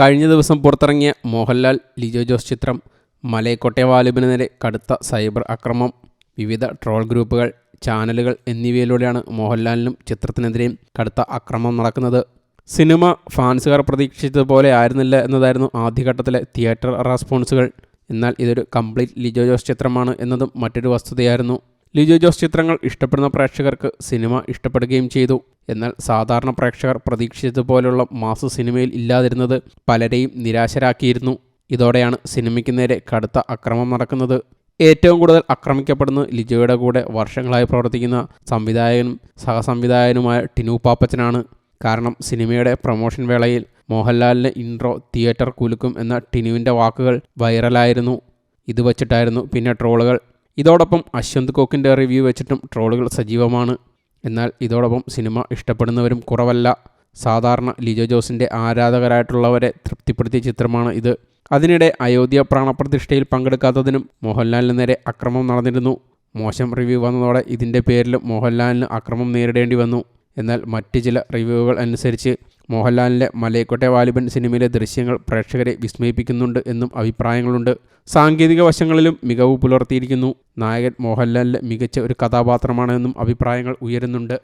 കഴിഞ്ഞ ദിവസം പുറത്തിറങ്ങിയ മോഹൻലാൽ ലിജോ ജോസ് ചിത്രം മലയക്കോട്ടെ വാലിബിന് നേരെ കടുത്ത സൈബർ ആക്രമം വിവിധ ട്രോൾ ഗ്രൂപ്പുകൾ ചാനലുകൾ എന്നിവയിലൂടെയാണ് മോഹൻലാലിനും ചിത്രത്തിനെതിരെയും കടുത്ത അക്രമം നടക്കുന്നത്. സിനിമ ഫാൻസുകാർ പ്രതീക്ഷിച്ചതുപോലെ ആയിരുന്നില്ല എന്നതായിരുന്നു ആദ്യഘട്ടത്തിലെ തിയേറ്റർ റെസ്പോൺസുകൾ. എന്നാൽ ഇതൊരു കംപ്ലീറ്റ് ലിജോ ജോസ് ചിത്രമാണ് എന്നതും മറ്റൊരു വസ്തുതയായിരുന്നു. ലിജോ ജോസ് ചിത്രങ്ങൾ ഇഷ്ടപ്പെടുന്ന പ്രേക്ഷകർക്ക് സിനിമ ഇഷ്ടപ്പെടുകയും ചെയ്തു. എന്നാൽ സാധാരണ പ്രേക്ഷകർ പ്രതീക്ഷിച്ചതുപോലുള്ള മാസ് സിനിമയിൽ ഇല്ലാതിരുന്നത് പലരെയും നിരാശരാക്കിയിരുന്നു. ഇതോടെയാണ് സിനിമയ്ക്ക് നേരെ കടുത്ത അക്രമം നടക്കുന്നത്. ഏറ്റവും കൂടുതൽ ആക്രമിക്കപ്പെടുന്നത് ലിജോയുടെ കൂടെ വർഷങ്ങളായി പ്രവർത്തിക്കുന്ന സംവിധായകനും സഹസംവിധായകനുമായ ടിനു പാപ്പച്ചനാണ്. കാരണം സിനിമയുടെ പ്രൊമോഷൻ വേളയിൽ മോഹൻലാലിന്റെ ഇൻട്രോ തിയേറ്റർ കുലുക്കും എന്ന ടിനുവിന്റെ വാക്കുകൾ വൈറലായിരുന്നു. ഇത് വച്ചിട്ടായിരുന്നു പിന്നെ ട്രോളുകൾ. ഇതോടൊപ്പം അശ്വന്ത് കോക്കിന്റെ റിവ്യൂ വെച്ചിട്ടും ട്രോളുകൾ സജീവമാണ്. എന്നാൽ ഇതോടൊപ്പം സിനിമ ഇഷ്ടപ്പെടുന്നവരും കുറവല്ല. സാധാരണ ലിജോ ജോസിന്റെ ആരാധകരായിട്ടുള്ളവരെ തൃപ്തിപ്പെടുത്തിയ ചിത്രമാണ് ഇത്. അതിനിടെ അയോധ്യ പ്രാണപ്രതിഷ്ഠയിൽ പങ്കെടുക്കാത്തതിനും മോഹൻലാലിന് നേരെ അക്രമം നടന്നിരുന്നു. മോശം റിവ്യൂ വന്നതോടെ ഇതിന്റെ പേരിലും മോഹൻലാലിന് അക്രമം നേരിടേണ്ടി വന്നു. എന്നാൽ മറ്റ് ചില റിവ്യൂകൾ അനുസരിച്ച് മോഹൻലാലിന്റെ മലയക്കോട്ടെ വാലിബൻ സിനിമയിലെ ദൃശ്യങ്ങൾ പ്രേക്ഷകരെ വിസ്മയിപ്പിക്കുന്നുണ്ട് എന്നും അഭിപ്രായങ്ങളുണ്ട്. സാങ്കേതിക വശങ്ങളിലും മികവ് പുലർത്തിയിരിക്കുന്നു. നായകൻ മോഹൻലാലിന്റെ മികച്ച ഒരു കഥാപാത്രമാണെന്നും അഭിപ്രായങ്ങൾ ഉയരുന്നുണ്ട്.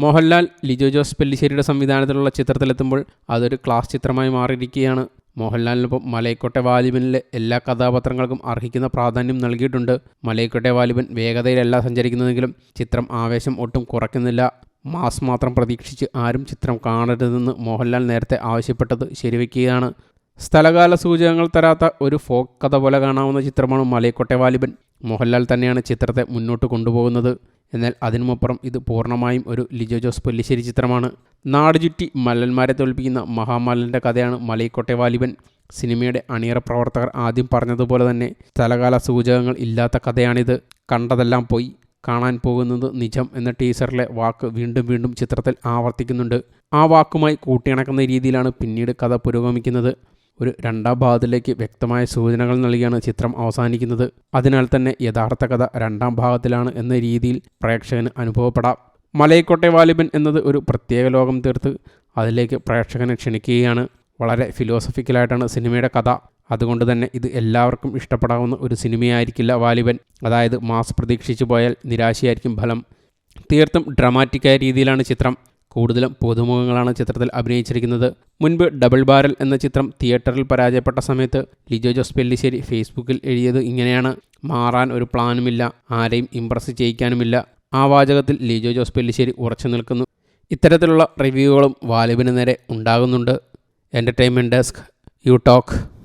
മോഹൻലാൽ ലിജോ ജോസ് പെല്ലിശ്ശേരിയുടെ സംവിധാനത്തിലുള്ള ചിത്രത്തിലെത്തുമ്പോൾ അതൊരു ക്ലാസ് ചിത്രമായി മാറിയിരിക്കുകയാണ്. മോഹൻലാലിനൊപ്പം മലയക്കോട്ടെ വാലിബനിലെ എല്ലാ കഥാപാത്രങ്ങൾക്കും അർഹിക്കുന്ന പ്രാധാന്യം നൽകിയിട്ടുണ്ട്. മലയക്കോട്ടെ വാലിബൻ വേഗതയിലല്ല സഞ്ചരിക്കുന്നതെങ്കിലും ചിത്രം ആവേശം ഒട്ടും കുറയ്ക്കുന്നില്ല. മാസ് മാത്രം പ്രതീക്ഷിച്ച് ആരും ചിത്രം കാണരുതെന്ന് മോഹൻലാൽ നേരത്തെ ആവശ്യപ്പെട്ടത് ശരിവെക്കുകയാണ്. സ്ഥലകാല സൂചകങ്ങൾ തരാത്ത ഒരു ഫോക്ക് കഥ പോലെ കാണാവുന്ന ചിത്രമാണ് മലയക്കോട്ടെ വാലിബൻ മോഹൻലാൽ തന്നെയാണ് ചിത്രത്തെ മുന്നോട്ട് കൊണ്ടുപോകുന്നത്. എന്നാൽ അതിനുമപ്പുറം ഇത് പൂർണമായും ഒരു ലിജോ ജോസ് പൊല്ലിശ്ശേരി ചിത്രമാണ്. നാട് ചുറ്റി മല്ലന്മാരെ തോൽപ്പിക്കുന്ന മഹാമല്ലന്റെ കഥയാണ് മലയക്കോട്ടെ വാലിബൻ സിനിമയുടെ അണിയറ പ്രവർത്തകർ ആദ്യം പറഞ്ഞതുപോലെ തന്നെ സ്ഥലകാല സൂചകങ്ങൾ ഇല്ലാത്ത കഥയാണിത്. കണ്ടതെല്ലാം പോയി. കാണാൻ പോകുന്നത് നിജം എന്ന ടീസറിലെ വാക്ക് വീണ്ടും വീണ്ടും ചിത്രത്തിൽ ആവർത്തിക്കുന്നുണ്ട്. ആ വാക്കുമായി കൂട്ടിയിണക്കുന്ന രീതിയിലാണ് പിന്നീട് കഥ പുരോഗമിക്കുന്നത്. ഒരു രണ്ടാം ഭാഗത്തിലേക്ക് വ്യക്തമായ സൂചനകൾ നൽകിയാണ് ചിത്രം അവസാനിക്കുന്നത്. അതിനാൽ തന്നെ യഥാർത്ഥ കഥ രണ്ടാം ഭാഗത്തിലാണ് എന്ന രീതിയിൽ പ്രേക്ഷകന് അനുഭവപ്പെടാം. മലയക്കോട്ടെ വാലിബൻ എന്നത് ഒരു പ്രത്യേക ലോകം തീർത്ത് അതിലേക്ക് പ്രേക്ഷകനെ ക്ഷണിക്കുകയാണ്. വളരെ ഫിലോസഫിക്കലായിട്ടാണ് സിനിമയുടെ കഥ. അതുകൊണ്ട് തന്നെ ഇത് എല്ലാവർക്കും ഇഷ്ടപ്പെടാവുന്ന ഒരു സിനിമയായിരിക്കില്ല വാലിബൻ. അതായത് മാസ് പ്രതീക്ഷിച്ചു പോയാൽ നിരാശയായിരിക്കും ഫലം. തീർത്തും ഡ്രമാറ്റിക്കായ രീതിയിലാണ് ചിത്രം. കൂടുതലും പുതുമുഖങ്ങളാണ് ചിത്രത്തിൽ അഭിനയിച്ചിരിക്കുന്നത്. മുൻപ് ഡബിൾ ബാരൽ എന്ന ചിത്രം തിയേറ്ററിൽ പരാജയപ്പെട്ട സമയത്ത് ലിജോ ജോസ് പെല്ലിശ്ശേരി ഫേസ്ബുക്കിൽ എഴുതിയത് ഇങ്ങനെയാണ്. മാറാൻ ഒരു പ്ലാനുമില്ല. ആരെയും ഇംപ്രസ് ചെയ്യിക്കാനുമില്ല. ആ വാചകത്തിൽ ലിജോ ജോസ് പെല്ലിശ്ശേരി ഉറച്ചു നിൽക്കുന്നു. ഇത്തരത്തിലുള്ള റിവ്യൂകളും വാലിബിന് നേരെ ഉണ്ടാകുന്നുണ്ട്. Entertainment desk you talk